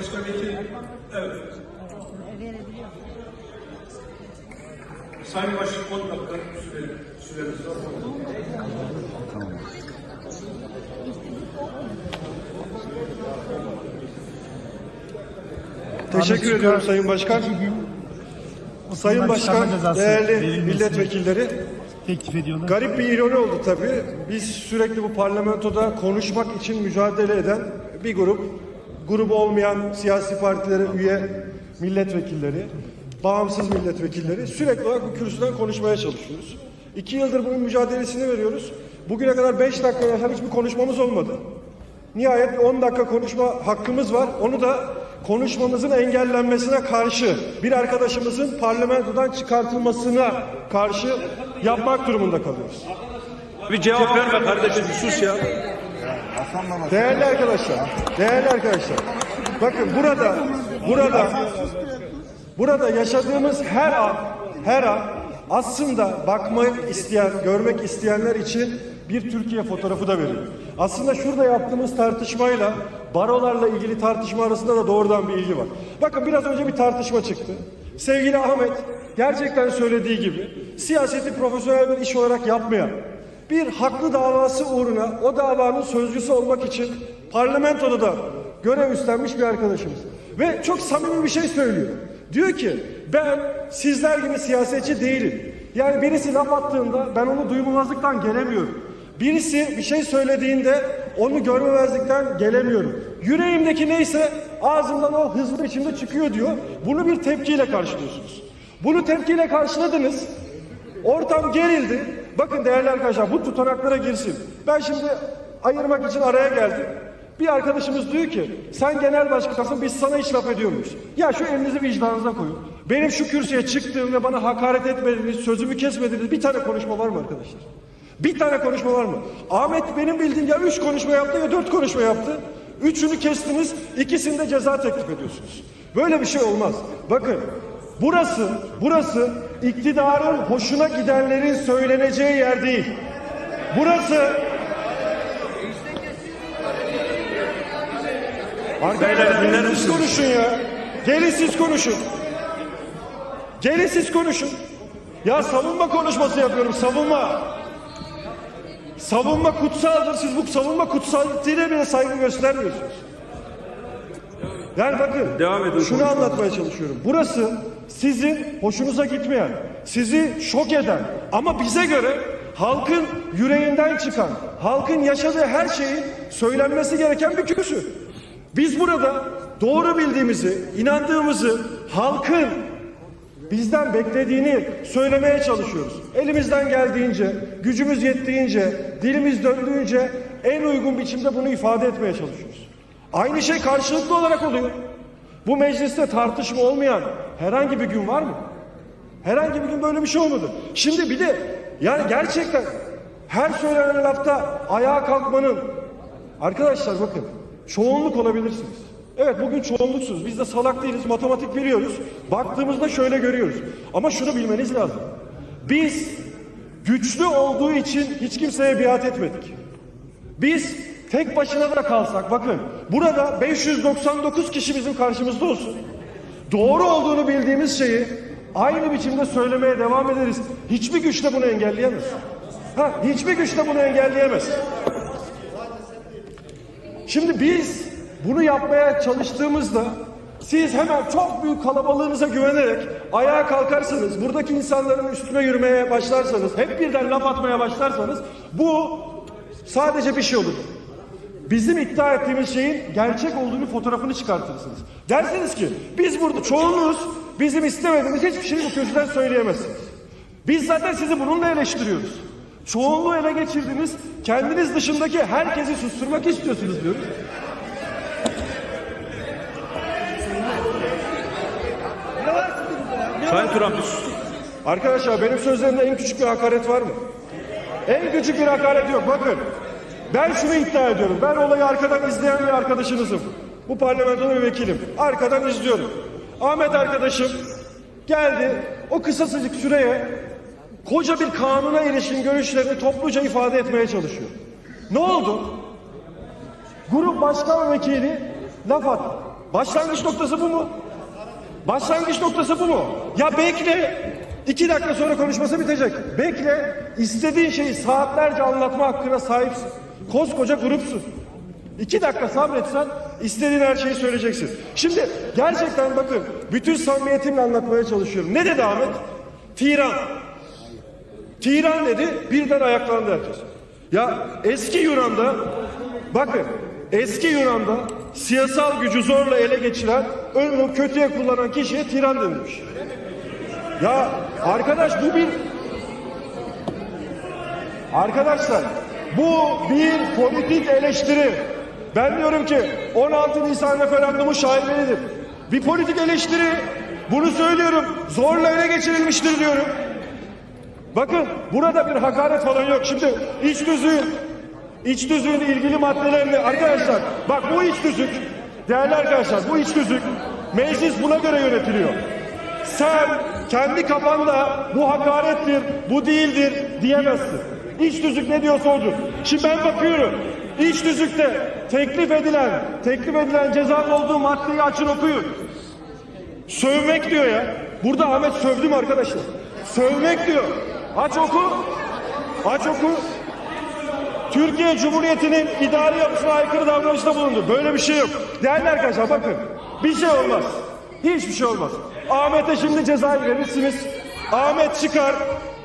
başka vekil. Evet. Sayın Başkan 10 dakika süre, süreniz var. Teşekkür ediyorum Sayın Başkan. Sayın Başkan, değerli milletvekilleri, teklif ediyorlar. garip bir ironi oldu tabii. Biz sürekli bu parlamentoda konuşmak için mücadele eden bir grup, grubu olmayan siyasi partilere üye milletvekilleri, bağımsız milletvekilleri sürekli olarak bu kürsüden konuşmaya çalışıyoruz. İki yıldır bunun mücadelesini veriyoruz. Bugüne kadar beş dakika yaşam hiçbir konuşmamız olmadı. Nihayet bir 10 dakika konuşma hakkımız var. Onu da konuşmamızın engellenmesine karşı bir arkadaşımızın parlamentodan çıkartılmasına karşı yapmak durumunda kalıyoruz. Bir cevap verme kardeşim sus ya. Değerli arkadaşlar, değerli arkadaşlar. Bakın burada, burada, burada yaşadığımız her an, her an aslında bakmak isteyen, görmek isteyenler için bir Türkiye fotoğrafı da veriyor. Aslında şurada yaptığımız tartışmayla barolarla ilgili tartışma arasında da doğrudan bir ilgi var. Bakın biraz önce bir tartışma çıktı. Sevgili Ahmet gerçekten söylediği gibi siyaseti profesyonel bir iş olarak yapmayan, bir haklı davası uğruna o davanın sözcüsü olmak için parlamentoda da görev üstlenmiş bir arkadaşımız. Ve çok samimi bir şey söylüyor. Diyor ki ben sizler gibi siyasetçi değilim. Yani birisi laf attığında ben onu duymamazlıktan gelemiyorum. Birisi bir şey söylediğinde onu görmemezlikten gelemiyorum. Yüreğimdeki neyse ağzımdan o hızlı biçimde çıkıyor diyor. Bunu bir tepkiyle karşılıyorsunuz. Bunu tepkiyle karşıladınız. Ortam gerildi. Bakın değerli arkadaşlar bu tutanaklara girsin. Ben şimdi ayırmak için araya geldim. Bir arkadaşımız diyor ki sen genel başkansın biz sana hiç laf ediyor muyuz? Ya şu elinizi vicdanınıza koyun. Benim şu kürsüye çıktığım ve bana hakaret etmediğiniz, sözümü kesmediğiniz bir tane konuşma var mı arkadaşlar? Bir tane konuşma var mı? Ahmet benim bildiğim ya üç konuşma yaptı ya dört konuşma yaptı. Üçünü kestiniz, ikisinde ceza teklif ediyorsunuz. Böyle bir şey olmaz. Bakın burası, burası iktidarın hoşuna gidenlerin söyleneceği yer değil. Burası Arkadaşlar dinler misiniz? konuşun ya. Gelin siz konuşun. Gelin siz konuşun. Ya savunma konuşması yapıyorum savunma. Savunma kutsaldır. Siz bu savunma kutsaliyetine bile saygı göstermiyorsunuz. Yani bakın Devam edin şunu konuşmanıza. anlatmaya çalışıyorum. Burası sizin hoşunuza gitmeyen, sizi şok eden ama bize göre halkın yüreğinden çıkan, halkın yaşadığı her şeyin söylenmesi gereken bir kürsü. Biz burada doğru bildiğimizi, inandığımızı halkın bizden beklediğini söylemeye çalışıyoruz. Elimizden geldiğince, gücümüz yettiğince, dilimiz döndüğünce en uygun biçimde bunu ifade etmeye çalışıyoruz. Aynı şey karşılıklı olarak oluyor. Bu mecliste tartışma olmayan herhangi bir gün var mı? Herhangi bir gün böyle bir şey olmadı. Şimdi bir de yani gerçekten her söylenen lafta ayağa kalkmanın arkadaşlar bakın çoğunluk olabilirsiniz. Evet bugün çoğunluksunuz. Biz de salak değiliz. Matematik biliyoruz. Baktığımızda şöyle görüyoruz. Ama şunu bilmeniz lazım. Biz güçlü olduğu için hiç kimseye biat etmedik. Biz tek başına da kalsak bakın burada 599 kişi bizim karşımızda olsun. Doğru olduğunu bildiğimiz şeyi aynı biçimde söylemeye devam ederiz. Hiçbir güç de bunu engelleyemez. Ha, hiçbir güç de bunu engelleyemez. Şimdi biz bunu yapmaya çalıştığımızda siz hemen çok büyük kalabalığınıza güvenerek ayağa kalkarsanız, buradaki insanların üstüne yürümeye başlarsanız, hep birden laf atmaya başlarsanız bu sadece bir şey olur. Bizim iddia ettiğimiz şeyin gerçek olduğunu fotoğrafını çıkartırsınız. Dersiniz ki biz burada çoğunluğuz, bizim istemediğimiz hiçbir şeyi bu kürsüden söyleyemezsiniz. Biz zaten sizi bununla eleştiriyoruz. Çoğunluğu ele geçirdiniz, kendiniz dışındaki herkesi susturmak istiyorsunuz diyoruz. Sayın Turan. Arkadaşlar benim sözlerimde en küçük bir hakaret var mı? En küçük bir hakaret yok. Bakın ben şunu iddia ediyorum. Ben olayı arkadan izleyen bir arkadaşınızım. Bu parlamentonun bir vekilim. Arkadan izliyorum. Ahmet arkadaşım geldi o kısacık süreye koca bir kanuna ilişkin görüşlerini topluca ifade etmeye çalışıyor. Ne oldu? Grup başkan vekili laf attı. Başlangıç noktası bu mu? Başlangıç noktası bu mu? Ya bekle. iki dakika sonra konuşması bitecek. Bekle. istediğin şeyi saatlerce anlatma hakkına sahipsin. Koskoca grupsun. İki dakika sabretsen istediğin her şeyi söyleyeceksin. Şimdi gerçekten bakın bütün samimiyetimle anlatmaya çalışıyorum. Ne dedi Ahmet? Tiran. Tiran dedi birden ayaklandı herkes. Ya eski Yunan'da bakın eski Yunan'da siyasal gücü zorla ele geçiren onu kötüye kullanan kişiye tiran denilmiş. Ya arkadaş bu bir Arkadaşlar bu bir politik eleştiri. Ben diyorum ki 16 Nisan referandumu şaibelidir. Bir politik eleştiri. Bunu söylüyorum. Zorla ele geçirilmiştir diyorum. Bakın burada bir hakaret falan yok. Şimdi iç düzüğün iç düzüğün ilgili maddelerini arkadaşlar bak bu iç düzük değerli arkadaşlar bu iç düzük meclis buna göre yönetiliyor. Sen kendi kafanda bu hakarettir, bu değildir diyemezsin. İç düzük ne diyorsa odur. Şimdi ben bakıyorum. İç düzükte teklif edilen, teklif edilen cezanın olduğu maddeyi açın okuyun. Sövmek diyor ya. Burada Ahmet sövdü mü arkadaşlar? Sövmek diyor. Aç oku. Aç oku. Türkiye Cumhuriyeti'nin idari yapısına aykırı davranışta bulundu. Böyle bir şey yok. Değerli arkadaşlar bakın. Bir şey olmaz. Hiçbir şey olmaz. Ahmet'e şimdi cezayı verirsiniz. Ahmet çıkar.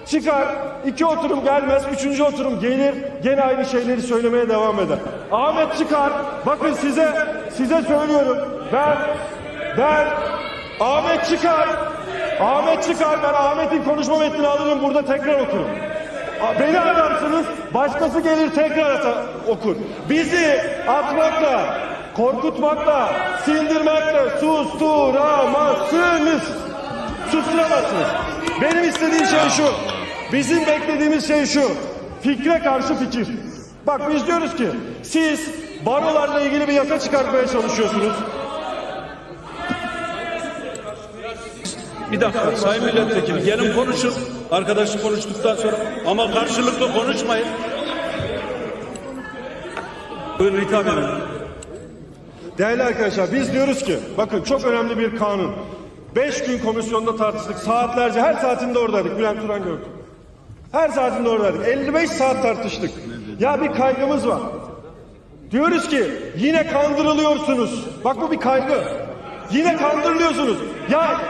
Çıkar. İki oturum gelmez. Üçüncü oturum gelir. Gene aynı şeyleri söylemeye devam eder. Ahmet çıkar. Bakın size size söylüyorum. Ben ben Ahmet çıkar. Ahmet çıkar. Ben Ahmet'in konuşma metnini alırım burada tekrar okurum. Beni ararsınız, başkası gelir tekrar okur. Bizi atmakla, korkutmakla, sindirmekle susturamazsınız. Susturamazsınız. Benim istediğim şey şu. Bizim beklediğimiz şey şu. Fikre karşı fikir. Bak biz diyoruz ki siz barolarla ilgili bir yasa çıkartmaya çalışıyorsunuz. Bir dakika Sayın Milletvekili gelin konuşun. Arkadaşı konuştuktan sonra ama karşılıklı konuşmayın. Buyurun hitap edin. Değerli arkadaşlar biz diyoruz ki bakın çok önemli bir kanun. Beş gün komisyonda tartıştık. Saatlerce her saatinde oradaydık. Bülent Turan gördü. Her saatinde oradaydık. 55 saat tartıştık. Ya bir kaygımız var. Diyoruz ki yine kandırılıyorsunuz. Bak bu bir kaygı. Yine kandırılıyorsunuz. Ya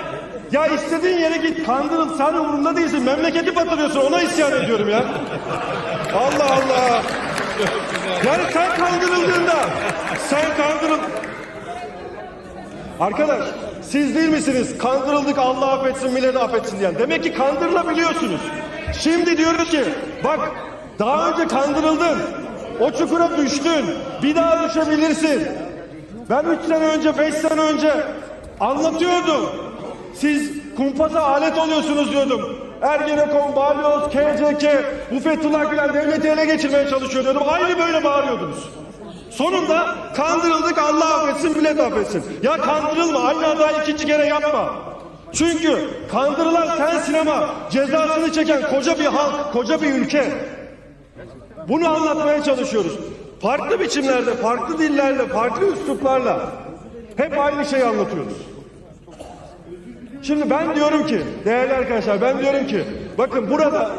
ya istediğin yere git kandırıl sen umurumda değilsin. Memleketi batırıyorsun ona isyan ediyorum ya. Allah Allah. Yani sen kandırıldığında sen kandırıl Arkadaş siz değil misiniz kandırıldık Allah affetsin millet affetsin diyen. Demek ki kandırılabiliyorsunuz. Şimdi diyoruz ki bak daha önce kandırıldın. O çukura düştün. Bir daha düşebilirsin. Ben üç sene önce, beş sene önce anlatıyordum. Siz kumpasa alet oluyorsunuz diyordum. Ergenekon, Balyoz, KCK, bu Fethullah Gülen devleti ele geçirmeye çalışıyor diyordum. Aynı böyle bağırıyordunuz. Sonunda kandırıldık Allah affetsin millet affetsin. Ya kandırılma aynı hatayı ikinci kere yapma. Çünkü kandırılan sensin ama cezasını çeken koca bir halk, koca bir ülke. Bunu anlatmaya çalışıyoruz. Farklı biçimlerde, farklı dillerle, farklı üsluplarla hep aynı şeyi anlatıyoruz. Şimdi ben diyorum ki, değerli arkadaşlar ben diyorum ki, bakın burada,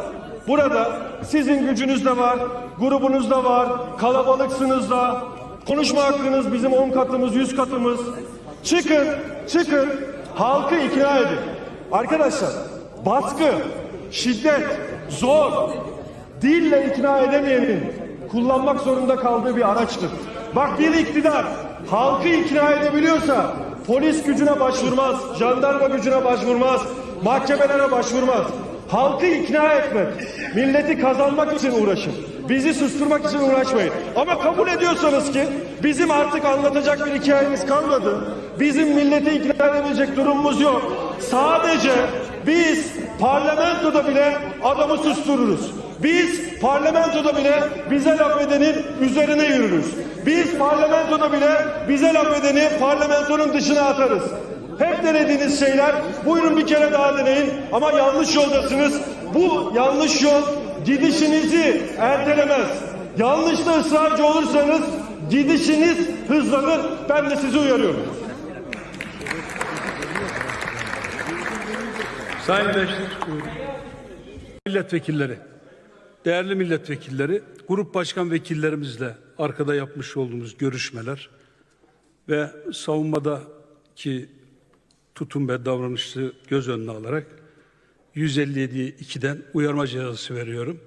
burada sizin gücünüz de var, grubunuz da var, kalabalıksınız da, konuşma hakkınız bizim 10 katımız, 100 katımız. Çıkın, çıkın, halkı ikna edin. Arkadaşlar, baskı, şiddet, zor, dille ikna edemeyenin kullanmak zorunda kaldığı bir araçtır. Bak bir iktidar halkı ikna edebiliyorsa polis gücüne başvurmaz, jandarma gücüne başvurmaz, mahkemelere başvurmaz. Halkı ikna etmek, milleti kazanmak için uğraşın. Bizi susturmak için uğraşmayın. Ama kabul ediyorsanız ki bizim artık anlatacak bir hikayemiz kalmadı. Bizim milleti ikna edebilecek durumumuz yok. Sadece biz parlamentoda bile adamı sustururuz. Biz parlamentoda bile bize laf edenin üzerine yürürüz. Biz parlamentoda bile bize laf edeni parlamentonun dışına atarız. Hep denediğiniz şeyler buyurun bir kere daha deneyin ama yanlış yoldasınız. Bu yanlış yol gidişinizi ertelemez. Yanlışta ısrarcı olursanız Gidişiniz hızlanır. Ben de sizi uyarıyorum. Sayın Beşiktaş milletvekilleri, değerli milletvekilleri, grup başkan vekillerimizle arkada yapmış olduğumuz görüşmeler ve savunmadaki tutum ve davranışı göz önüne alarak 157'yi 2'den uyarma cezası veriyorum.